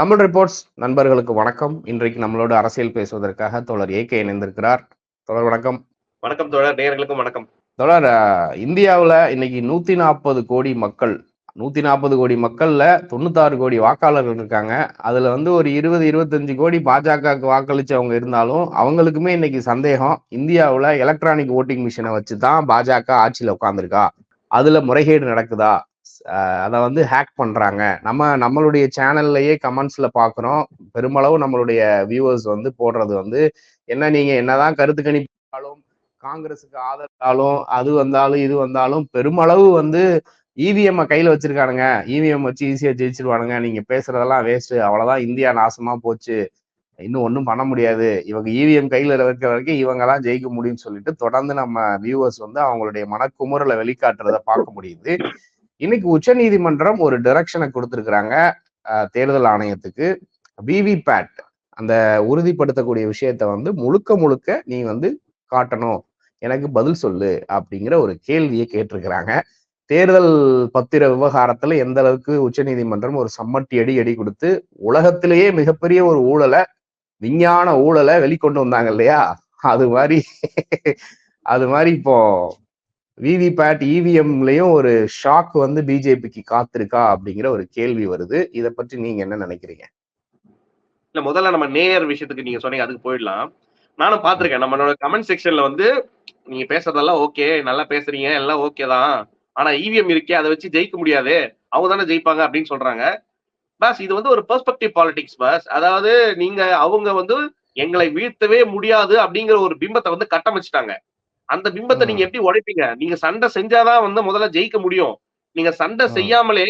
Tamil reports நண்பர்களுக்கு வணக்கம். இன்றைக்கு நம்மளோட அரசியல் பேசுவதற்காக தோழர் ஏகே இணைந்திருக்கிறார். தோழர் வணக்கம். வணக்கம் தோழர். நேயர்களுக்கும் வணக்கம். தோழர் இந்தியாவுல இன்னைக்கு நூத்தி நாற்பது கோடி மக்கள் நூத்தி நாற்பது கோடி மக்கள்ல தொண்ணூத்தாறு கோடி வாக்காளர்கள் இருக்காங்க. அதுல வந்து ஒரு இருபது இருபத்தஞ்சு கோடி பாஜகவுக்கு வாக்களிச்சவங்க இருந்தாலும் அவங்களுக்குமே இன்னைக்கு சந்தேகம். இந்தியாவுல எலக்ட்ரானிக் ஓட்டிங் மிஷினை வச்சு தான் பாஜக ஆட்சியில உட்கார்ந்திருக்கா? அதுல முறைகேடு நடக்குதா? அதை வந்து ஹேக் பண்றாங்க. நம்ம நம்மளுடைய சேனல்லையே கமெண்ட்ஸ்ல பாக்குறோம். பெருமளவு நம்மளுடைய வியூவர்ஸ் வந்து போடுறது வந்து என்ன நீங்க என்னதான் கருத்து கணிப்பாலும் காங்கிரஸுக்கு ஆதரவாலும் அது வந்தாலும் இது வந்தாலும் பெருமளவு வந்து இவிஎம் கையில் வச்சிருக்கானுங்க. இவிஎம் வச்சு ஈஸியா ஜெயிச்சிருவானுங்க. நீங்க பேசுறதெல்லாம் வேஸ்ட் அவ்வளோதான் இந்தியா நாசமா போச்சு. இன்னும் ஒன்றும் பண்ண முடியாது. இவங்க இவிஎம் கையில் இருக்கிற வரைக்கும் இவங்க தான் ஜெயிக்க முடியும்னு சொல்லிட்டு தொடர்ந்து நம்ம வியூவர்ஸ் வந்து அவங்களுடைய மனக்குமுறலை வெளிக்காட்டுறத பார்க்க முடியுது. இன்னைக்கு உச்சநீதிமன்றம் ஒரு டைரக்ஷனை கொடுத்துருக்குறாங்க தேர்தல் ஆணையத்துக்கு. விவிபேட் அந்த உறுதிப்படுத்தக்கூடிய விஷயத்த வந்து முழுக்க முழுக்க நீ வந்து காட்டணும். எனக்கு பதில் சொல்லு அப்படிங்கிற ஒரு கேள்வியை கேட்டிருக்கிறாங்க. தேர்தல் பத்திர விவகாரத்துல எந்த அளவுக்கு உச்சநீதிமன்றம் ஒரு சம்மட்டி அடி அடி கொடுத்து உலகத்திலேயே மிகப்பெரிய ஒரு ஊழலை விஞ்ஞான ஊழலை வெளிக்கொண்டு வந்தாங்க இல்லையா? அது மாதிரி அது மாதிரி இப்போ விவிபேட் இவிஎம்லையும் ஒரு ஷாக் வந்து பிஜேபிக்கு காத்திருக்கா அப்படிங்கிற ஒரு கேள்வி வருது. இதை பற்றி நீங்க என்ன நினைக்கிறீங்க? இல்ல முதல்ல நம்ம நேயர் விஷயத்துக்கு நீங்க சொன்னீங்க அதுக்கு போயிடலாம். நானும் பாத்திருக்கேன் நம்மளோட கமெண்ட் செக்ஷன்ல வந்து நீங்க பேசுறதெல்லாம் ஓகே நல்லா பேசுறீங்க எல்லாம் ஓகே தான். ஆனா இவிஎம் இருக்கே அதை வச்சு ஜெயிக்க முடியாது அவங்க தானே ஜெயிப்பாங்க அப்படின்னு சொல்றாங்க. பஸ் இது வந்து ஒரு பெர்ஸ்பெக்டிவ் பாலிடிக்ஸ் பஸ். அதாவது நீங்க அவங்க வந்து எங்களை வீழ்த்தவே முடியாது அப்படிங்கிற ஒரு பிம்பத்தை வந்து கட்டமைச்சிட்டாங்க. அந்த பிம்பத்தை நீங்க எப்படி உடைப்பீங்க? நீங்க சண்டை செஞ்சாதான் வந்து முதல்ல ஜெயிக்க முடியும். நீங்க சண்டை. செய்யாமலே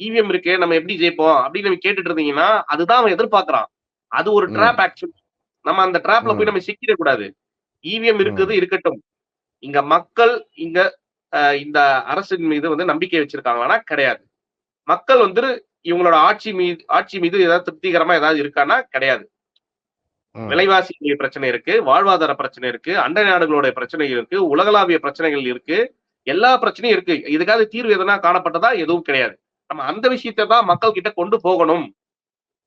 இவிஎம் இருக்கு நம்ம எப்படி ஜெயிப்போம்? அப்படின்னு நம்ம கேட்டுட்டு இருந்தீங்கன்னா அதுதான் அவன் எதிர்பார்க்கறான். அது ஒரு. ட்ராப் ஆக்சுவலி நம்ம அந்த ட்ராப்ல போய். நம்ம சிக்கிட கூடாது. இவிஎம் இருக்குது இருக்கட்டும். இங்க மக்கள் இங்க இந்த அரசின் மீது வந்து நம்பிக்கை வச்சிருக்காங்கன்னா கிடையாது. மக்கள் வந்து இவங்களோட ஆட்சி மீது ஆட்சி மீது ஏதாவது திருப்திகரமா ஏதாவது இருக்கான்னா கிடையாது. விலைவாசி பிரச்சனை இருக்கு வாழ்வாதார பிரச்சனை இருக்கு அண்டை நாடுகளோட பிரச்சனை இருக்கு உலகளாவிய பிரச்சனைகள் இருக்கு எல்லா பிரச்சனையும் இருக்கு. இதுக்காக தீர்வு எதனா காணப்பட்டதா? எதுவும் கிடையாது. நம்ம அந்த விஷயத்தை தான் மக்கள் கிட்ட கொண்டு போகணும்.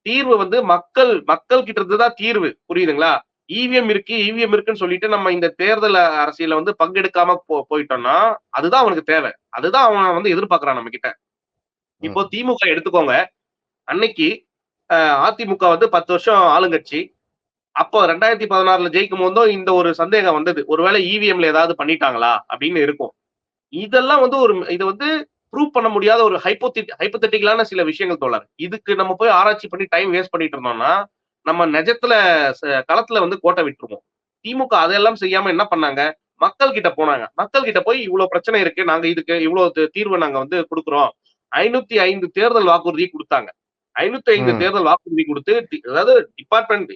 தீர்வு வந்து மக்கள் மக்கள் கிட்ட இருந்து தான் தீர்வு. புரியுதுங்களா? இவிஎம் இருக்கு இவிஎம் இருக்குன்னு சொல்லிட்டு நம்ம இந்த தேர்தல் அரசியல வந்து பங்கெடுக்காம போ போயிட்டோம்னா அதுதான் அவனுக்கு தேவை. அதுதான் அவன் வந்து எதிர்பார்க்கறான் நம்ம கிட்ட இப்போ திமுக எடுத்துக்கோங்க. அன்னைக்கு அதிமுக வந்து பத்து வருஷம் ஆளுங்கட்சி அப்போ ரெண்டாயிரத்தி பதினாறுல ஜெயிக்கும் போதும் இந்த ஒரு சந்தேகம் வந்தது. ஒருவேளை இவிஎம்ல ஏதாவது பண்ணிட்டாங்களா? அப்படின்னு இருக்கும். இதெல்லாம் வந்து ஒரு இது வந்து ப்ரூவ் பண்ண முடியாத ஒரு ஹைப்போத்தி ஹைப்போத்தட்டிக்கலான சில விஷயங்கள் தோழர். இதுக்கு நம்ம போய் ஆராய்ச்சி பண்ணி டைம் வேஸ்ட் பண்ணிட்டு இருந்தோம்னா நம்ம நிஜத்துல களத்துல வந்து கோட்டை விட்டுருவோம். திமுக அதெல்லாம் செய்யாம என்ன பண்ணாங்க? மக்கள் கிட்ட போனாங்க. மக்கள் கிட்ட போய் இவ்வளவு பிரச்சனை இருக்கு நாங்க இதுக்கு இவ்வளவு தீர்வு நாங்க வந்து கொடுக்குறோம். ஐநூத்தி ஐந்து தேர்தல் வாக்குறுதி கொடுத்தாங்க. ஐநூத்தி ஐந்து. தேர்தல் வாக்குறுதி கொடுத்து அதாவது டிபார்ட்மெண்ட்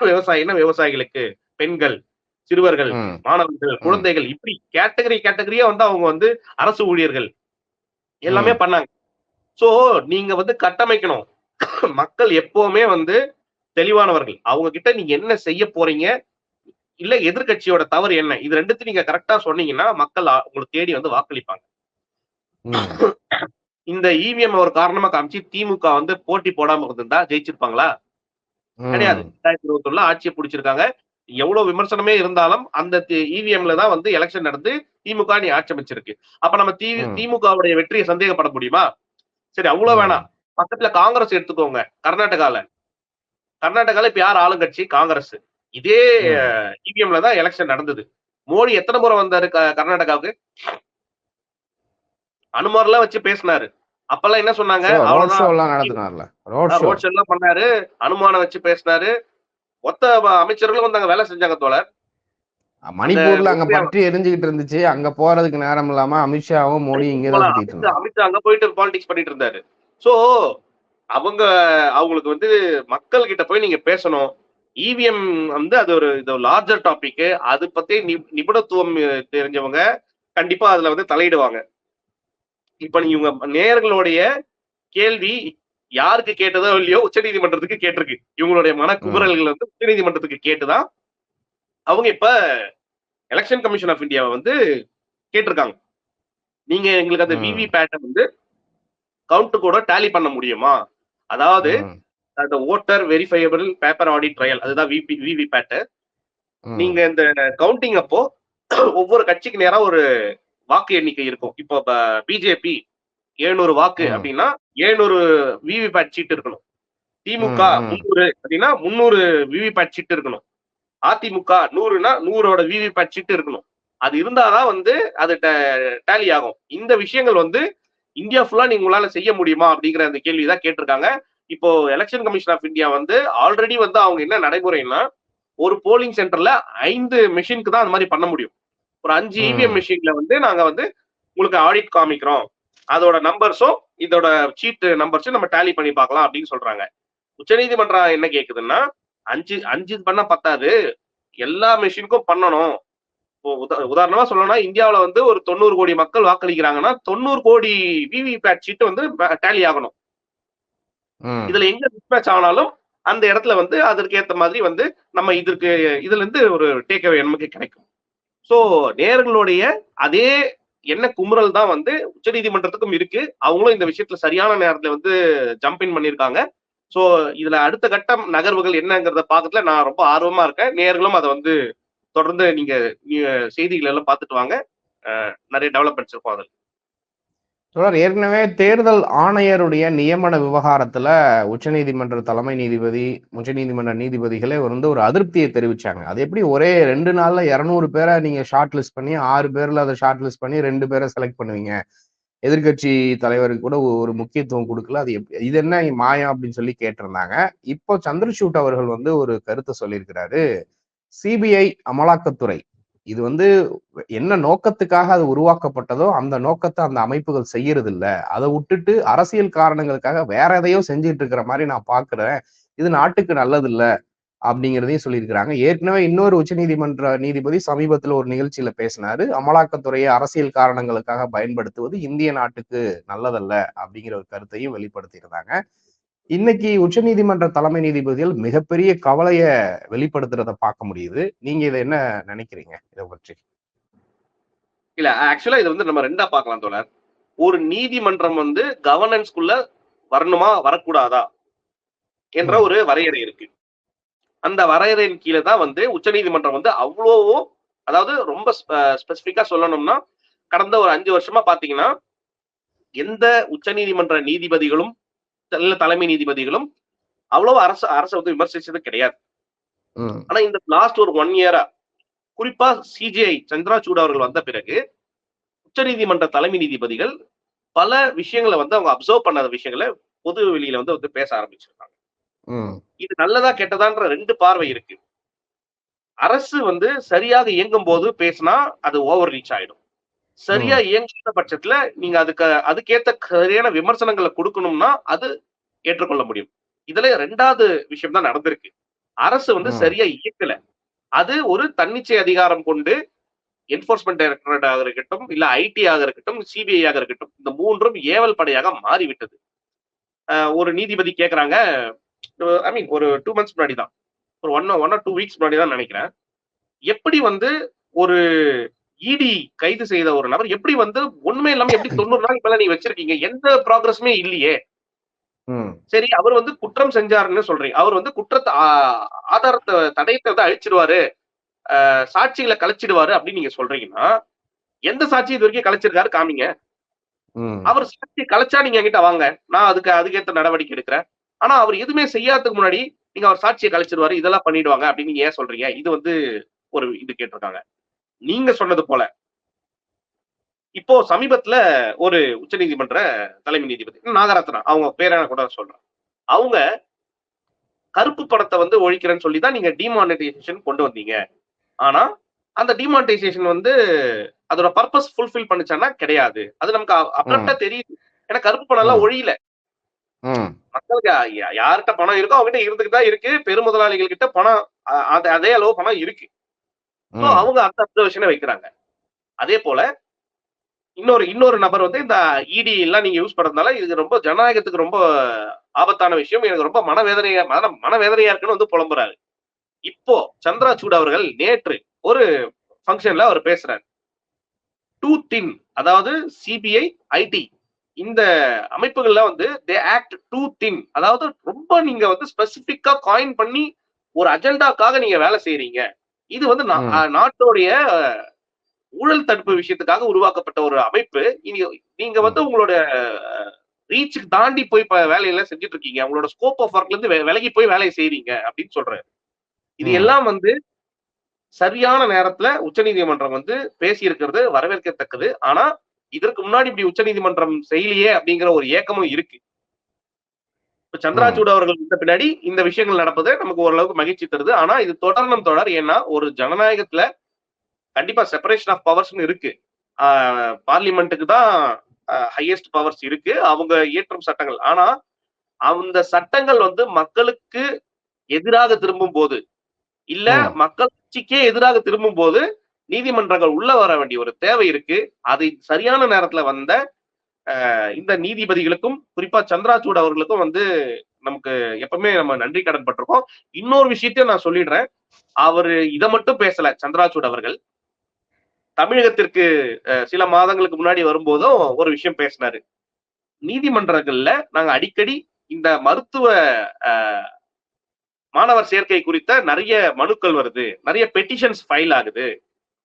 விவசாயினா விவசாயிகளுக்கு பெண்கள் சிறுவர்கள். மாணவர்கள் குழந்தைகள் இப்படி கேட்டகரி கேட்டகரியா வந்து அவங்க வந்து அரசு ஊழியர்கள் எல்லாமே பண்ணாங்க. சோ நீங்க வந்து கட்டமைக்கணும். மக்கள் எப்பவுமே வந்து தெளிவானவர்கள். அவங்க கிட்ட நீங்க என்ன செய்ய போறீங்க? இல்ல எதிர்க்கட்சியோட தவறு என்ன? இது ரெண்டுத்தையும் நீங்க கரெக்டா சொன்னீங்கன்னா மக்கள் ஆ- உங்களை தேடி வந்து வாக்களிப்பாங்க. இந்த இவிஎம் ஒரு காரணமா காமிச்சு திமுக வந்து போட்டி போடாம இருந்திருந்தா ஜெயிச்சிருப்பாங்களா. கிடையாது. ரெண்டாயிரத்தி இருபத்தி ஆட்சியை பிடிச்சிருக்காங்க. எவ்வளவு விமர்சனமே இருந்தாலும் அந்த இவிஎம்ல தான் வந்து எலெக்ஷன் நடந்து திமுக நீ ஆட்சி அமைச்சிருக்கு அப்ப நம்ம தி. திமுகவுடைய வெற்றியை சந்தேகப்பட முடியுமா? சரி அவ்வளவு. வேணாம். பக்கத்துல காங்கிரஸ் எடுத்துக்கோங்க. கர்நாடகால. கர்நாடகால இப்ப யார் ஆளுங்கட்சி? காங்கிரஸ். இதே. இவிஎம்ல தான் எலெக்ஷன் நடந்தது. மோடி எத்தனை முறை வந்தாரு கர்நாடகாவுக்கு? அனுமார்லாம் வச்சு பேசினாரு. அப்பெல்லாம் என்ன சொன்னாங்க? ரோட் ஷோ எல்லாம் பண்ணாரு. அனுமானம் வச்சு பேசினாரு. மொத்த அமைச்சர்களும் வந்து அங்க வேலை செஞ்சாங்க தோழர். மணிப்பூர்ல அங்க பற்றி எரிஞ்சுக்கிட்டு இருந்துச்சு. அங்க போறதுக்கு நேரம் இல்லாம அமித்ஷாவும் மோடி இங்க அமித்ஷா அங்க போயிட்டு பாலிடிக்ஸ் பண்ணிட்டு இருந்தாரு. சோ அவங்க அவங்களுக்கு வந்து மக்கள் கிட்ட போய் நீங்க பேசணும். இவிஎம் வந்து அது ஒரு இது லார்ஜர் டாபிக் அது பத்தி நிபுணத்துவம் தெரிஞ்சவங்க கண்டிப்பா அதுல வந்து தலையிடுவாங்க. இப்ப நீ இவங்க நேயர்களுடைய கேள்வி யாருக்கு கேட்டதோ இல்லையோ உச்சநீதிமன்றத்துக்கு கேட்டிருக்கு. இவங்களுடைய மனக்குமுறல்கள் வந்து உச்சநீதிமன்றத்துக்கு கேட்டுதான் அவங்க இப்ப எலெக்ஷன் கமிஷன் ஆஃப் இந்தியாவை வந்து கேட்டிருக்காங்க. நீங்க எங்களுக்கு அந்த. விவி பேட்டை வந்து கவுண்ட் கூட டேலி பண்ண முடியுமா? அதாவது அந்த voter verifiable paper audit trail அதுதான் விபி விவி பேட்டு. நீங்க இந்த கவுண்டிங் அப்போ ஒவ்வொரு கட்சிக்கு நேரா ஒரு வாக்கு எண்ணிக்கை இருக்கும். இப்போ பிஜேபி 700 வாக்கு. அப்படின்னா 700 விவி பேட் சீட் இருக்கணும். திமுக ம், ம். முந்நூறு அப்படின்னா முந்நூறு விவி பேட் சீட் இருக்கணும். அதிமுக நூறுனா நூறோட விவி பேட் சீட் இருக்கணும். அது இருந்தாதான் வந்து அது டேலி ஆகும். இந்த விஷயங்கள் வந்து இந்தியா ஃபுல்லா நீங்க உங்களால செய்ய முடியுமா அப்படிங்கிற அந்த கேள்வி தான் கேட்டிருக்காங்க. இப்போ எலெக்ஷன் கமிஷன் ஆஃப் இந்தியா வந்து ஆல்ரெடி வந்து அவங்க என்ன நடைமுறைன்னா ஒரு போலிங் சென்டர்ல ஐந்து மெஷினுக்கு தான் அந்த மாதிரி பண்ண முடியும். ஒரு அஞ்சு. இவிஎம் மெஷின்ல வந்து நாங்க வந்து உங்களுக்கு ஆடிட் காமிக்கிறோம். அதோட நம்பர்ஸும் இதோட சீட் நம்பர்ஸும் நம்ம டேலி பண்ணி பார்க்கலாம் அப்படின்னு சொல்றாங்க. உச்சநீதிமன்றம் என்ன கேக்குதுன்னா அஞ்சு அஞ்சு பண்ண பத்தாது. எல்லா மெஷினுக்கும் பண்ணணும். உதாரணமா சொல்லணும்னா இந்தியாவுல வந்து ஒரு தொண்ணூறு கோடி மக்கள் வாக்களிக்கிறாங்கன்னா தொண்ணூறு கோடி விவி பேட் சீட் வந்து டேலி ஆகணும். இதுல எங்க மிஸ்மேட்ச் ஆனாலும் அந்த இடத்துல வந்து அதற்கு ஏத்த மாதிரி வந்து நம்ம இதற்கு இதுல இருந்து ஒரு டேக் அவே நமக்கு கிடைக்கும். சோ நேர்களுடைய அதே என்ன குமுறல் தான் வந்து உச்சநீதிமன்றத்துக்கும் இருக்கு. அவங்களும் இந்த விஷயத்துல சரியான நேரத்துல வந்து ஜம்ப் இன் பண்ணிருக்காங்க சோ இதுல அடுத்த கட்டம் நகர்வுகள் என்னங்கிறத பாக்கத்துல நான் ரொம்ப ஆர்வமா இருக்கேன். நேர்களும் அதை வந்து தொடர்ந்து நீங்க செய்திகள் எல்லாம் பார்த்துட்டு வாங்க. நிறைய டெவலப்மெண்ட்ஸ் இருக்கும் அதில். தொடர் ஏற்கனவே தேர்தல் ஆணையருடைய நியமன விவகாரத்துல உச்சநீதிமன்ற தலைமை நீதிபதி உச்சநீதிமன்ற நீதிபதிகளே வந்து ஒரு அதிருப்தியை தெரிவிச்சாங்க. அது எப்படி ஒரே ரெண்டு நாள்ல இரநூறு பேரை நீங்க ஷார்ட் லிஸ்ட் பண்ணி ஆறு பேர்ல அதை ஷார்ட் லிஸ்ட் பண்ணி ரெண்டு பேரை செலக்ட் பண்ணுவீங்க? எதிர்க்கட்சி தலைவருக்கு கூட ஒரு முக்கியத்துவம் கொடுக்கல. அது எப்படி இது என்ன மாயம் அப்படின்னு சொல்லி கேட்டிருந்தாங்க. இப்போ சந்திரசூட் அவர்கள் வந்து ஒரு கருத்தை சொல்லியிருக்கிறாரு. சிபிஐ அமலாக்கத்துறை இது வந்து என்ன நோக்கத்துக்காக அது உருவாக்கப்பட்டதோ அந்த நோக்கத்தை அந்த அமைப்புகள் செய்யறது இல்ல அதை விட்டுட்டு அரசியல் காரணங்களுக்காக வேற எதையோ செஞ்சுட்டு இருக்கிற மாதிரி நான் பாக்குறேன். இது நாட்டுக்கு நல்லது இல்ல அப்படிங்கிறதையும் சொல்லியிருக்கிறாங்க. ஏற்கனவே இன்னொரு உச்சநீதிமன்ற நீதிபதி சமீபத்துல ஒரு நிகழ்ச்சியில பேசினாரு. அமலாக்கத்துறையை அரசியல் காரணங்களுக்காக பயன்படுத்துவது இந்திய நாட்டுக்கு நல்லதல்ல அப்படிங்கிற ஒரு கருத்தையும் வெளிப்படுத்தியிருந்தாங்க. இன்னைக்கு உச்சநீதிமன்ற தலைமை நீதிபதிகள் மிகப்பெரிய கவலைய வெளிப்படுத்துறத பார்க்க முடியுது. நீங்க இதை என்ன நினைக்கிறீங்க? இதை பற்றி. இல்ல ஆக்சுவலா இது வந்து நம்ம ரெண்டா பார்க்கலாம் தோழர். ஒரு நீதிமன்றம் வந்து கவர்னன்ஸ்குள்ள வரணுமா வரக்கூடாதா என்ற ஒரு வரையறை இருக்கு. அந்த வரையறையின் கீழே தான் வந்து உச்சநீதிமன்றம் வந்து அவ்வளவோ அதாவது ரொம்ப ஸ்பெசிபிக்கா சொல்லணும்னா கடந்த ஒரு அஞ்சு வருஷமா பாத்தீங்கன்னா எந்த உச்சநீதிமன்ற நீதிபதிகளும் இல்ல தலைமை நீதிபதிகளும் அவ்வளவு அரசு அரசை வந்து விமர்சிச்சது கிடையாது. ஆனா இந்த லாஸ்ட் ஒரு ஒன் இயரா குறிப்பா சிஜிஐ சந்திராசூட் அவர்கள் வந்த பிறகு உச்சநீதிமன்ற தலைமை நீதிபதிகள் பல விஷயங்களை வந்து அவங்க அப்சர்வ் பண்ணாத விஷயங்களை பொது வெளியில வந்து வந்து பேச ஆரம்பிச்சிருக்காங்க. இது நல்லதா கெட்டதான்ற ரெண்டு பார்வை இருக்கு. அரசு வந்து சரியாக இயங்கும் போது பேசினா அது ஓவர் ரீச் ஆயிடும். சரியா இயங்காத பட்சத்துல நீங்க அதுக்கு அதுக்கேத்த சரியான விமர்சனங்களை கொடுக்கணும்னா அது ஏற்றுக்கொள்ள முடியும். இதுல ரெண்டாவது விஷயம் தான் நடந்திருக்கு. அரசு வந்து. சரியா இயக்கல. அது ஒரு தன்னிச்சை அதிகாரம் கொண்டு என்போர்ஸ்மெண்ட் டைரக்டரேட் ஆக இருக்கட்டும் இல்ல ஐடி ஆக இருக்கட்டும் சிபிஐ ஆக இருக்கட்டும் இந்த மூன்றும் ஏவல் படையாக மாறிவிட்டது. ஒரு நீதிபதி கேக்குறாங்க ஐ மீன் ஒரு டூ மந்த்ஸ் முன்னாடி தான் ஒரு one one or two weeks முன்னாடி தான் நினைக்கிறேன். எப்படி வந்து ஒரு இடி கைது செய்த ஒரு நபர் எப்படி வந்து ஒண்ணுமே இல்லாம எப்படி தொண்ணூறு நாள் மேல நீ வச்சிருக்கீங்க? எந்த ப்ராக்ரஸுமே இல்லையே. சரி அவர் வந்து குற்றம் செஞ்சாருன்னு சொல்றீங்க. அவர் வந்து குற்றத்தை ஆதாரத்தை தடயத்தை அழிச்சிடுவாரு. சாட்சிகளை கலைச்சிடுவாரு அப்படின்னு நீங்க சொல்றீங்கன்னா எந்த சாட்சி இது வரைக்கும் கலைச்சிருக்காரு காமிங்க. அவர் சாட்சி கலைச்சா நீங்க என்கிட்ட வாங்க. நான் அதுக்கு அதுக்கேத்த நடவடிக்கை எடுக்கிறேன். ஆனா அவர் எதுவுமே செய்யாததுக்கு முன்னாடி நீங்க அவர் சாட்சியை கலைச்சிடுவாரு. இதெல்லாம் பண்ணிடுவாங்க அப்படின்னு நீங்க ஏன் சொல்றீங்க? இது வந்து ஒரு இது கேட்டிருக்காங்க. நீங்க சொன்னது போல. இப்போ சமீபத்துல ஒரு உச்சநீதிமன்ற தலைமை நீதிபதி நாகரத்னா அவங்க பேரை கூட சொல்றேன் அவங்க கருப்பு படத்தை வந்து ஒழிக்கிறேன்னு சொல்லி தான் நீங்க டிமானிட்டைசேஷன் கொண்டு வந்தீங்க. ஆனா அந்த டிமானிட்டைசேஷன் வந்து அதோட பர்பஸ் ஃபுல்ஃபில் பண்ணுச்சான்னா கிடையாது. அது நமக்கு அப்ரப்டா தெரியுது. ஏன்னா கருப்பு படம் எல்லாம். ஒழியல. மக்களுக்கு யார்கிட்ட பணம் இருக்கோ அவங்ககிட்ட இருந்துட்டு தான் இருக்கு பெருமுதலாளிகள் கிட்ட பணம் அது அளவு பணம் இருக்கு. அவங்க அந்த அப்சர்வேஷனை வைக்கிறாங்க. அதே போல இன்னொரு இன்னொரு நபர் வந்து இந்த இடி எல்லாம் நீங்க யூஸ் பண்றதுனால இது ரொம்ப ஜனநாயகத்துக்கு ரொம்ப ஆபத்தான விஷயம். எனக்கு ரொம்ப மனவேதனையா மன மனவேதனையா இருக்குன்னு வந்து புலம்புறாரு. இப்போ சந்திராசூட் அவர்கள் நேற்று ஒரு ஃபங்க்ஷன்ல அவர் பேசுறாரு. டூ தின் அதாவது சிபிஐ ஐடி இந்த அமைப்புகள்ல வந்து தே ஆக்ட் டூ தின் அதாவது ரொம்ப நீங்க வந்து ஸ்பெசிபிக்கா காயின் பண்ணி ஒரு அஜெண்டாக்காக நீங்க வேலை செய்யறீங்க இது வந்து நாட்டோடைய ஊழல் தடுப்பு விஷயத்துக்காக உருவாக்கப்பட்ட ஒரு அமைப்பு. இனி நீங்க வந்து உங்களோட ரீச்சுக்கு தாண்டி போய் வேலையெல்லாம் செஞ்சுட்டு இருக்கீங்க உங்களோட ஸ்கோப் ஆஃப் ஒர்க்ல இருந்து விலகி போய் வேலையை செய்றீங்க அப்படின்னு சொல்றாரு. இது. எல்லாம் வந்து சரியான நேரத்துல உச்சநீதிமன்றம் வந்து பேசி இருக்கிறது வரவேற்கத்தக்கது. ஆனா இதற்கு முன்னாடி இப்படி உச்சநீதிமன்றம் செய்யலையே அப்படிங்கிற ஒரு ஏக்கமும் இருக்கு. இப்ப சந்திராசூட் அவர்கள் வந்த பின்னாடி இந்த விஷயங்கள் நடப்பது நமக்கு ஓரளவுக்கு மகிழ்ச்சி தருது. ஆனா இது தொடரணும் தொடர் ஏன்னா ஒரு ஜனநாயகத்துல கண்டிப்பா செப்பரேஷன் ஆஃப் பவர்ஸ்னு இருக்கு. பார்லிமெண்ட்டுக்கு தான் ஹையஸ்ட் பவர்ஸ் இருக்கு. அவங்க இயற்றும் சட்டங்கள். ஆனா அந்த சட்டங்கள் வந்து மக்களுக்கு எதிராக திரும்பும் போது இல்ல. மக்கள் கட்சிக்கே எதிராக திரும்பும் போது நீதிமன்றங்கள் உள்ள வர வேண்டிய ஒரு தேவை இருக்கு. அது சரியான நேரத்துல வந்த இந்த நீதிபதிகளுக்கும் குறிப்பா சந்திராசூட் அவர்களுக்கும் வந்து நமக்கு எப்பவுமே நம்ம நன்றி கடன் பட்டிருக்கோம். இன்னொரு விஷயத்தையும் நான் சொல்லிடுறேன். அவரு இதை மட்டும் பேசல சந்திராசூட் அவர்கள். தமிழகத்திற்கு அஹ், சில மாதங்களுக்கு முன்னாடி வரும்போதும் ஒரு விஷயம் பேசினாரு. நீதிமன்றங்கள்ல நாங்க அடிக்கடி இந்த மருத்துவ மாணவர் சேர்க்கை குறித்த நிறைய மனுக்கள் வருது. நிறைய பெட்டிஷன்ஸ் ஃபைல் ஆகுது.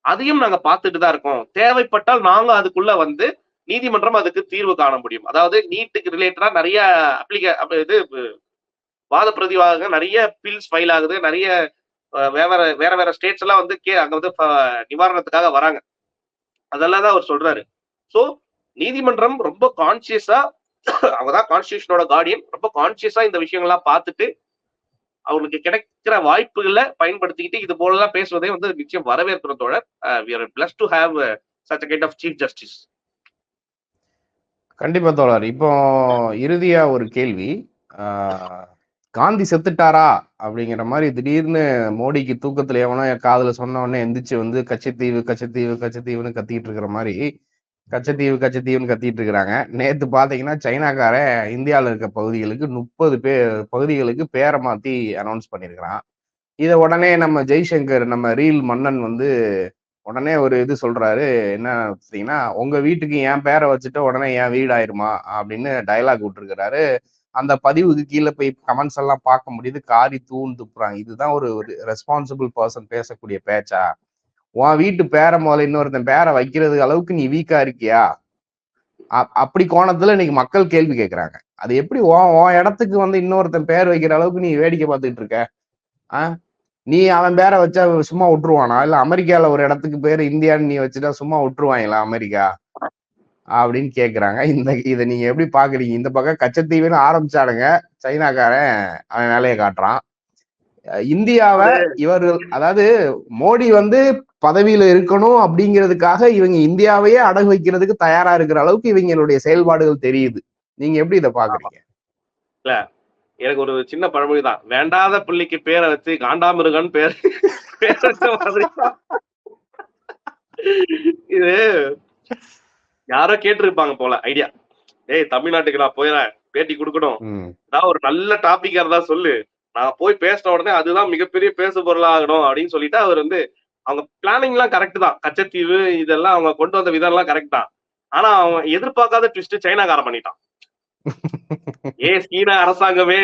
அதையும் நாங்க பார்த்துட்டு தான் இருக்கோம். தேவைப்பட்டால் நாங்க அதுக்குள்ள வந்து நீதிமன்றம் அதுக்கு தீர்வு காண முடியும். அதாவது நீட்டுக்கு ரிலேட்டடா நிறைய அப்ளிகே இது வாத பிரதிவாதங்க நிறைய பில்ஸ் ஃபைல் ஆகுது. நிறைய வேற வேற வேற ஸ்டேட்ஸ் எல்லாம் வந்து கே அங்க வந்து நிவாரணத்துக்காக வராங்க. அதெல்லாம் தான் அவர் சொல்றாரு. ஸோ நீதிமன்றம் ரொம்ப கான்சியஸா அவங்கதான் கான்ஸ்டியூஷனோட கார்டியன் ரொம்ப கான்சியஸா இந்த விஷயங்கள்லாம் பார்த்துட்டு அவங்களுக்கு கிடைக்கிற வாய்ப்புகளை பயன்படுத்திக்கிட்டு இது போலலாம் பேசுவதே வந்து நிச்சயம் வரவேற்கிறதோட we are bless to have such kind of chief justice கண்டிப்பா தோழர். இப்போ இறுதியா ஒரு கேள்வி. காந்தி செத்துட்டாரா? அப்படிங்கிற மாதிரி திடீர்னு மோடிக்கு தூக்கத்துல எவனோ என் காதுல சொன்ன உடனே எந்திரிச்சு வந்து கச்சத்தீவு கச்சத்தீவு கச்சத்தீவுன்னு கத்திட்டு இருக்கிற மாதிரி கச்சத்தீவு கச்சத்தீவுன்னு கத்திட்டு இருக்கிறாங்க. நேத்து பாத்தீங்கன்னா சைனாக்காரன் இந்தியாவில் இருக்க பகுதிகளுக்கு முப்பது பேர் பகுதிகளுக்கு பேரை மாத்தி அனௌன்ஸ் பண்ணியிருக்கிறான் இதை உடனே நம்ம ஜெய்சங்கர் நம்ம ரீல் மன்னன் வந்து உடனே ஒரு இது சொல்றாரு என்ன பார்த்தீங்கன்னா உங்க வீட்டுக்கு என் பேரை வச்சுட்டு உடனே என் வீடு ஆயிருமா? அப்படின்னு டயலாக் விட்டுருக்கிறாரு. அந்த பதிவுக்கு கீழே போய் கமெண்ட்ஸ் எல்லாம் பார்க்க முடியுது. காரி தூண் துப்புறாங்க இதுதான் ஒரு ரெஸ்பான்சிபிள் பர்சன் பேசக்கூடிய பேச்சா? உன் வீட்டு பேரை முதல்ல இன்னொருத்தன் பேரை வைக்கிறது அளவுக்கு நீ வீக்கா இருக்கியா? அப்படி கோணத்துல இன்னைக்கு மக்கள் கேள்வி கேட்கறாங்க அது எப்படி உன் உன் இடத்துக்கு வந்து இன்னொருத்தன் பேர் வைக்கிற அளவுக்கு நீ வேடிக்கை பார்த்துட்டு இருக்க? ஆ? நீ அவன் பேரை வச்சா சும்மா விட்டுருவானா? இல்ல அமெரிக்கால ஒரு இடத்துக்கு பேர் இந்தியான்னு நீ வச்சுட்டா சும்மா விட்டுருவாங்களா அமெரிக்கா? அப்படின்னு கேக்குறாங்க. இந்த இதை நீங்க எப்படி பாக்குறீங்க? இந்த பக்கம் கச்சத்தீவுன்னு ஆரம்பிச்சாடுங்க சைனாக்காரன் அவன் வேலையை காட்டுறான். இந்தியாவை இவர்கள் அதாவது மோடி வந்து பதவியில இருக்கணும் அப்படிங்கிறதுக்காக இவங்க இந்தியாவையே அடகு வைக்கிறதுக்கு தயாரா இருக்கிற அளவுக்கு இவங்களுடைய செயல்பாடுகள் தெரியுது. நீங்க எப்படி இதை பாக்குறீங்க? எனக்கு ஒரு சின்ன பழமொழி தான். வேண்டாத பிள்ளைக்கு பேரை வச்சு காண்டாமிருகன் பேர் மாதிரி இது யாரோ கேட்டிருப்பாங்க போல ஐடியா ஏய் தமிழ்நாட்டுக்கு நான் போயிடறேன் பேட்டி கொடுக்கணும். ஏதாவது ஒரு நல்ல டாபிக்கா இருந்தா சொல்லு. நான் போய் பேசின உடனே அதுதான் மிகப்பெரிய பேசு பொருளா ஆகணும் அப்படின்னு சொல்லிட்டு அவர் வந்து அவங்க பிளானிங் எல்லாம் கரெக்ட் தான். கச்சத்தீவு இதெல்லாம் அவங்க கொண்டு வந்த விதம் எல்லாம் கரெக்ட் தான். ஆனா அவன் எதிர்பார்க்காத ட்விஸ்ட் சைனாக்காரன் பண்ணிட்டான். ஏ சீன அரசாங்கமே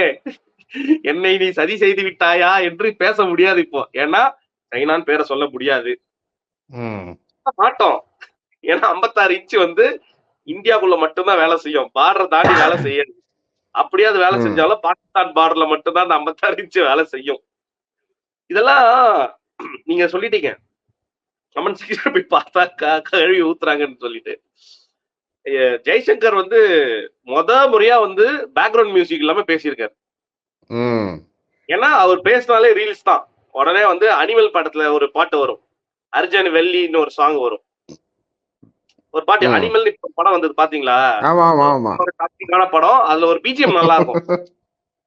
என்னை நீ சதி செய்து விட்டாயா என்று பேச முடியாது இப்போ. ஏன்னா சைனான்னு பேரை சொல்ல முடியாது. மாட்டோம். ஏன்னா 56 இன்ச் வந்து இந்தியாக்குள்ள மட்டும்தான் வேலை செய்யும். பார்டர் தாண்டி வேலை செய்யாது. அப்படியே அது வேலை. செஞ்சாலும் பாகிஸ்தான் பார்டர்ல மட்டும்தான் அந்த 56 இன்ச் வேலை செய்யும். இதெல்லாம் நீங்க சொல்லிட்டீங்க. கமெண்ட் செக்ஷன் போய் பார்த்தா கழுவி ஊத்துறாங்கன்னு சொல்லிட்டு. ஜெய்சங்கர் வந்து முத முறையா வந்து பேக்ரவுண்ட் மியூசிக் இல்லாம பேசியிருக்காரு. ஏன்னா அவர் பேசினாலே ரீல்ஸ் தான். உடனே வந்து அனிமல் படத்துல ஒரு பாட்டு வரும். அர்ஜுன் வெள்ளின்னு ஒரு சாங் வரும். ஒரு பாட்டு. அனிமல் படம் வந்தது பாத்தீங்களா? ஒரு டாபிக்கான படம். அதுல ஒரு பிஜிஎம் நல்லா இருக்கும்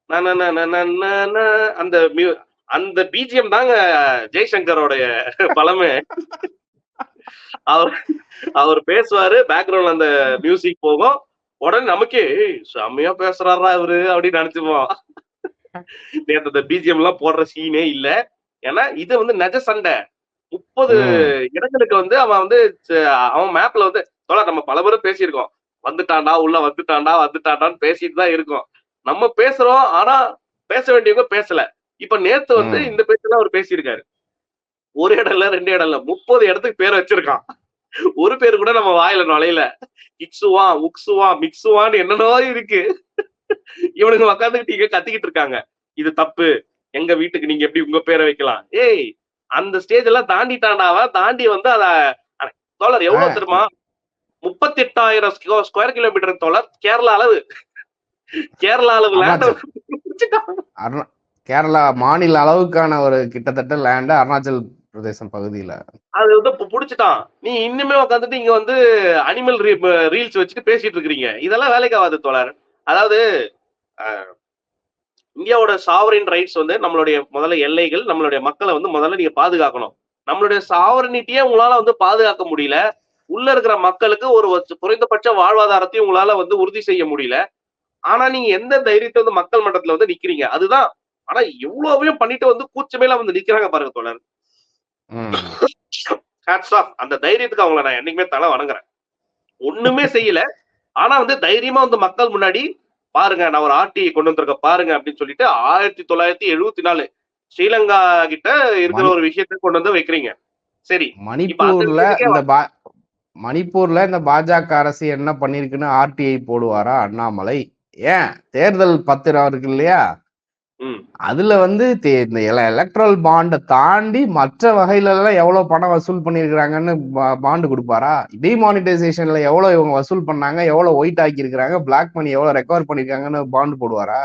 அந்த அந்த பிஜிஎம் தாங்க ஜெய்சங்கரோடைய பலமே. அவர் அவர் பேசுவாரு பேக்ரவுண்ட்ல அந்த மியூசிக் போகும். உடனே நமக்கே "ஏய், செம்மையா பேசுறாரா இவரு அப்படின்னு நினைச்சுப்போம். நேத்து அந்த பிஜிஎம் எல்லாம் போடுற சீனே இல்ல. ஏன்னா இது வந்து நெஜ சண்டை. முப்பது. இடங்களுக்கு வந்து அவன் வந்து அவன் மேப்ல வந்து தோழா நம்ம பல முறை பேசியிருக்கோம். வந்துட்டான்டா உள்ள வந்துட்டான்டா வந்துட்டான்டான்னு பேசிட்டு தான் இருக்கோம். நம்ம பேசுறோம் ஆனா பேச வேண்டியவங்க பேசல. இப்ப நேத்து வந்து. இந்த பேச்செல்லாம் அவர் பேசியிருக்காரு. ஒரு இடம் இல்ல ரெண்டு இடம் இல்ல. முப்பது இடத்துக்கு பேர் வச்சிருக்கான். ஒரு பேர் கூட நம்ம வாயில நுழையல. இக்ஸுவா உக்ஸுவா மிக்ஸுவான்னு என்னென்னவோ இருக்கு. இவனுங்க உக்காந்துக்கிட்டு கத்திக்கிட்டு இருக்காங்க. இது தப்பு. எங்க வீட்டுக்கு நீங்க எப்படி உங்க பேரை வைக்கலாம்? ஏய் அந்த ஸ்டேஜ் எல்லாம் தாண்டிட்டாண்டாவ தாண்டி வந்து அத தோழர் எவ்வளவு. தெரியுமா? முப்பத்தி எட்டாயிரம் ஸ்கொயர் கிலோமீட்டர் தோழர் கேரளா அளவு. கேரளா அளவு. அருணா கேரளா மாநில அளவுக்கான ஒரு கிட்டத்தட்ட லேண்ட் அருணாச்சல் பிரதேசம் பகுதியில. அது வந்து புடிச்சிட்டான். நீ இன்னுமே உட்காந்துட்டு இங்க வந்து அனிமல் ரீல்ஸ் வச்சுட்டு பேசிட்டு இருக்கிறீங்க. இதெல்லாம் வேலைக்கு ஆகாது தோழர். அதாவது இந்தியாவோட சாவரின் ரைட்ஸ் வந்து நம்மளுடைய முதல்ல எல்லைகள் நம்மளுடைய மக்களை வந்து முதல்ல நீங்க பாதுகாக்கணும். நம்மளுடைய சாவரனிட்டியே உங்களால வந்து பாதுகாக்க முடியல. உள்ள இருக்கிற மக்களுக்கு ஒரு குறைந்தபட்ச வாழ்வாதாரத்தையும் உங்களால வந்து உறுதி செய்ய முடியல. ஆனா நீங்க எந்த தைரியத்தை வந்து மக்கள் மன்றத்துல வந்து நிக்கிறீங்க? அதுதான். ஆனா எவ்வளவையும் பண்ணிட்டு வந்து கூச்சமேல வந்து நிக்கிறாங்க பாருங்க தோழர். ஹேட்ஸ் ஆஃப் அந்த தைரியத்துக்கு அவங்கள நான் என்னைக்குமே தலை வணங்குறேன். ஒண்ணுமே செய்யல. ஆனா வந்து தைரியமா வந்து மக்கள் முன்னாடி பாருங்க நான் ஒரு ஆர்டிஐ கொண்டு வந்திருக்கேன் பாருங்க அப்படின்னு சொல்லிட்டு ஆயிரத்தி தொள்ளாயிரத்தி எழுபத்தி நாலு ஸ்ரீலங்கா கிட்ட இருக்கிற ஒரு விஷயத்தை கொண்டு வந்து வைக்கிறீங்க. சரி மணிப்பூர்ல இந்த பா மணிப்பூர்ல இந்த பாஜக அரசு என்ன பண்ணிருக்குன்னு ஆர்டிஐ போடுவாரா அண்ணாமலை? ஏன்? தேர்தல் பத்திரம் இருக்கு இல்லையா? அதுல வந்து இந்த எலக்ட்ரல் பாண்டை தாண்டி மற்ற வகையில எல்லாம் எவ்வளவு பணம் வசூல் பண்ணிருக்காங்கன்னு பாண்டு கொடுப்பாரா? டிமானிட்டைசேஷன்ல எவ்வளவு இவங்க வசூல் பண்ணாங்க எவ்வளவு ஒயிட் ஆக்கி இருக்காங்க பிளாக் மணி எவ்வளவு ரெக்கவர் பண்ணிருக்காங்கன்னு பாண்டு போடுவாரா?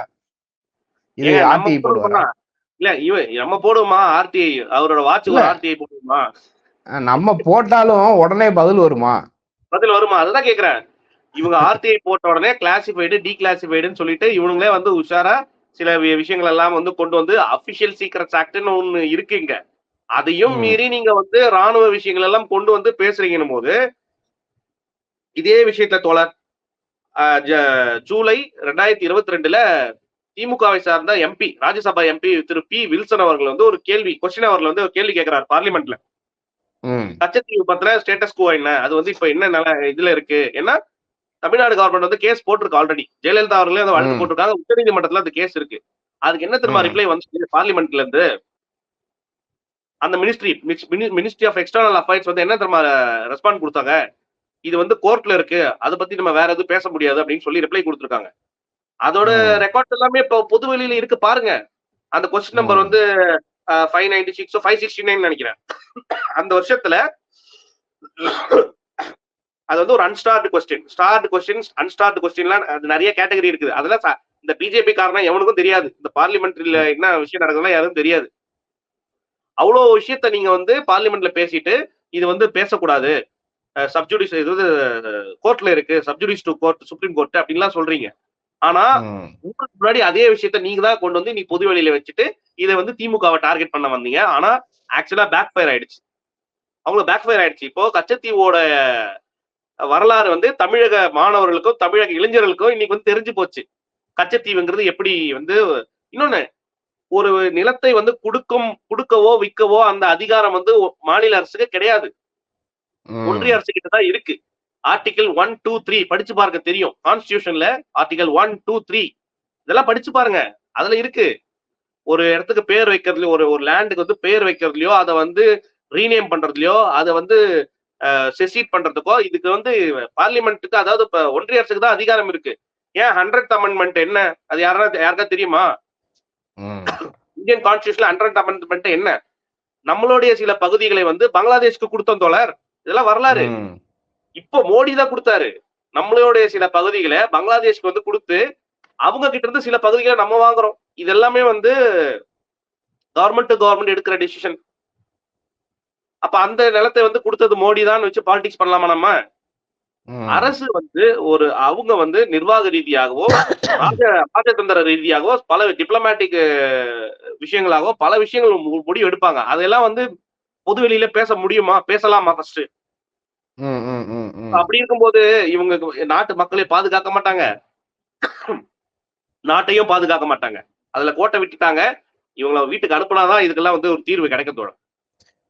இது ஆர்டிஐ போடுவாரா? இல்ல இவன் நம்ம போடுவோமா ஆர்டிஐ அவரோட வாட்ச். ஆர்டிஐ போடுவோமா? நம்ம போட்டாலும் உடனே பதில் வருமா? பதில் வருமா? அதுதான் கேக்குறேன். இவங்க ஆர்டிஐ போட்ட உடனே கிளாசிஃபைடு டீகிளாசிஃபைடுன்னு சொல்லிட்டு இவனுங்களே வந்து உஷாரா சில விஷயங்கள் எல்லாம் வந்து கொண்டு வந்து அபிஷியல் சீக்ரெட்ஸ் ஆக்ட்னு ஒண்ணு இருக்குங்க. அதையும். மீறி நீங்க வந்து ராணுவ விஷயங்கள் எல்லாம் கொண்டு வந்து பேசுறீங்கன்னும் போது இதே விஷயத்துல தோழர் ஜூலை ரெண்டாயிரத்தி இருபத்தி ரெண்டுல திமுகவை சார்ந்த MP Rajya Sabha MP Thiru P Wilson அவர்கள் வந்து ஒரு கேள்வி கொஸ்டின் அவர்கள் வந்து ஒரு கேள்வி கேட்கிறார் பார்லிமெண்ட்ல கச்சத்தீவு பத்திர ஸ்டேட்டஸ் கோ என்ன? அது வந்து இப்ப என்ன நில இதுல இருக்கு? ஏன்னா தமிழ்நாடு கவர்மெண்ட் வந்து கேஸ் போட்டிருக்கு ஆல்ரெடி ஜெயலலிதா அவர்களே அந்த வழக்கு. போட்டிருக்காங்க. உச்சநீதிமன்றத்துல அந்த கேஸ் இருக்கு. அதுக்கு என்ன தெரியுமா ம். ரிப்ளை வந்து பார்லிமெண்ட்ல இருந்து அந்த ministry ministry of external affairs வந்து என்ன தெரியுமா ரெஸ்பாண்ட் கொடுத்தாங்க? இது வந்து கோர்ட்ல இருக்கு. அதை பத்தி நம்ம வேற எதுவும் பேச முடியாது அப்படின்னு சொல்லி ரிப்ளை கொடுத்துருக்காங்க. அதோட ம். ரெக்கார்ட்ஸ் எல்லாமே இப்போ பொது வெளியில இருக்கு பாருங்க. அந்த கொஸ்டின் நம்பர். வந்து five ninety six five sixty nine நினைக்கிறேன். அந்த வருஷத்துல அது வந்து ஒரு unstarred question starred question unstarred கொஸ்டின்லாம் அது நிறைய கேட்டகரி இருக்குது. அதெல்லாம் இந்த பிஜேபி காரணம் எவனுக்கும் தெரியாது. இந்த பார்லிமெண்ட்ரியில என்ன விஷயம் நடக்குதுலாம் யாரும் தெரியாது. அவ்வளோ விஷயத்த நீங்க வந்து பார்லிமெண்ட்ல பேசிட்டு இது வந்து பேசக்கூடாது. சப்ஜுடிஸ் இது வந்து கோர்ட்ல இருக்கு. Sub judice to court supreme court அப்படின்லாம் சொல்றீங்க. ஆனா. உங்களுக்கு முன்னாடி அதே விஷயத்த நீங்க தான் கொண்டு வந்து நீ பொது வெளியில வச்சுட்டு இதை வந்து திமுகவை டார்கெட் பண்ண வந்தீங்க. ஆனா ஆக்சுவலா பேக் ஃபயர் ஆயிடுச்சு. அவங்களுக்கு பேக் ஃபயர் ஆயிடுச்சு. இப்போ கச்சத்தீவோட வரலாறு வந்து தமிழக மாணவர்களுக்கும் தமிழக இளைஞர்களுக்கும் இன்னைக்கு வந்து தெரிஞ்சு போச்சு. கச்சத்தீவுங்கிறது எப்படி வந்து இன்னொன்னு ஒரு நிலத்தை வந்து கொடுக்கும் கொடுக்கவோ விற்கவோ அந்த அதிகாரம் வந்து மாநில அரசுக்கு கிடையாது. ஒன்றிய அரசு கிட்ட தான் இருக்கு. ஆர்டிகல் ஒன் டூ த்ரீ படிச்சு பாருங்க தெரியும். கான்ஸ்டியூஷன்ல ஆர்டிகல் ஒன் டூ த்ரீ இதெல்லாம் படிச்சு பாருங்க. அதுல இருக்கு. ஒரு இடத்துக்கு பேர் வைக்கிறதுலயோ ஒரு ஒரு லேண்டுக்கு வந்து பேர் வைக்கிறதுலயோ அதை வந்து ரீநேம் பண்றதுலயோ அதை வந்து செசீட் பண்றதுக்கோ இதுக்கு வந்து பார்லிமெண்ட்டுக்கு அதாவது இப்ப ஒன்றிய அரசுக்கு தான் அதிகாரம் இருக்கு. ஏன் ஹண்ட்ரட் அமெண்ட்மெண்ட் என்ன? அது யாரா யாருக்கா தெரியுமா. இந்தியன் கான்ஸ்டியூஷன்ல ஹண்ட்ரட் அமெண்ட்மெண்ட் என்ன? நம்மளுடைய சில பகுதிகளை வந்து பங்களாதேஷ்க்கு கொடுத்தோம் தோழர். இதெல்லாம் வரலாறு. இப்போ மோடி தான் கொடுத்தாரு. நம்மளுடைய சில பகுதிகளை பங்களாதேஷ்க்கு வந்து கொடுத்து அவங்க கிட்ட இருந்து சில பகுதிகளை நம்ம வாங்குறோம். இது எல்லாமே வந்து கவர்மெண்ட் டு கவர்மெண்ட் எடுக்கிற டிசிஷன் அப்ப அந்த நிலத்தை வந்து கொடுத்தது மோடி தான் வச்சு பாலிடிக்ஸ் பண்ணலாமா நம்ம. அரசு வந்து ஒரு அவங்க வந்து நிர்வாக ரீதியாகவோ ராஜ ராஜதந்திர ரீதியாகவோ பல டிப்ளமேட்டிக் விஷயங்களாகவோ பல விஷயங்கள் முடிவு எடுப்பாங்க. அதெல்லாம் வந்து பொதுவெளியில பேச முடியுமா? பேசலாமா ஃபர்ஸ்ட். அப்படி இருக்கும்போது இவங்க நாட்டு மக்களை பாதுகாக்க மாட்டாங்க. நாட்டையும் பாதுகாக்க மாட்டாங்க. அதுல கோட்டை விட்டுட்டாங்க. இவங்கள வீட்டுக்கு அனுப்புனாதான் இதுக்கெல்லாம் வந்து ஒரு தீர்வு கிடைக்க தோணும்